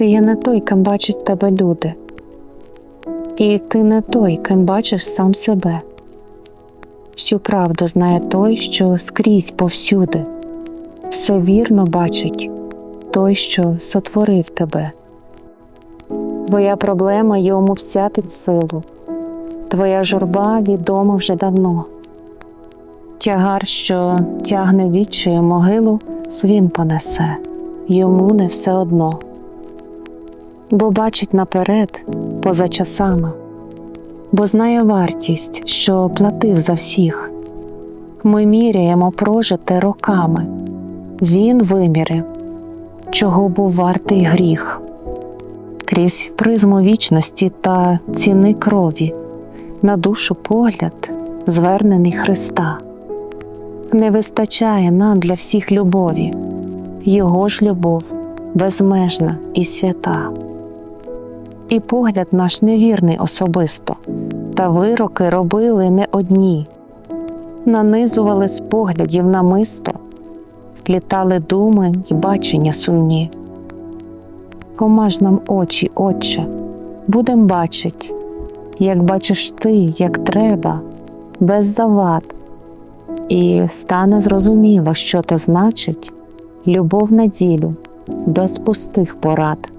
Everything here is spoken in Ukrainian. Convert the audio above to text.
Ти є не той, ким бачать тебе люди. І ти не той, ким бачиш сам себе. Всю правду знає той, що скрізь повсюди. Все вірно бачить той, що сотворив тебе. Твоя проблема йому вся під силу, твоя журба відома вже давно. Тягар, що тягне відчою могилу, він понесе, йому не все одно. Бо бачить наперед, поза часами, бо знає вартість, що платив за всіх. Ми міряємо прожите роками. Він вимірив, чого був вартий гріх. Крізь призму вічності та ціни крові, на душу погляд, звернений Христа. Не вистачає нам для всіх любові, Його ж любов безмежна і свята. І погляд наш невірний особисто, та вироки робили не одні, нанизували з поглядів намисто, вплітали думи й бачення сумні. Кома ж нам очі, Отче, будем бачить, як бачиш ти, як треба, без завад, і стане зрозуміло, що то значить. Любов на ділю, без пустих порад.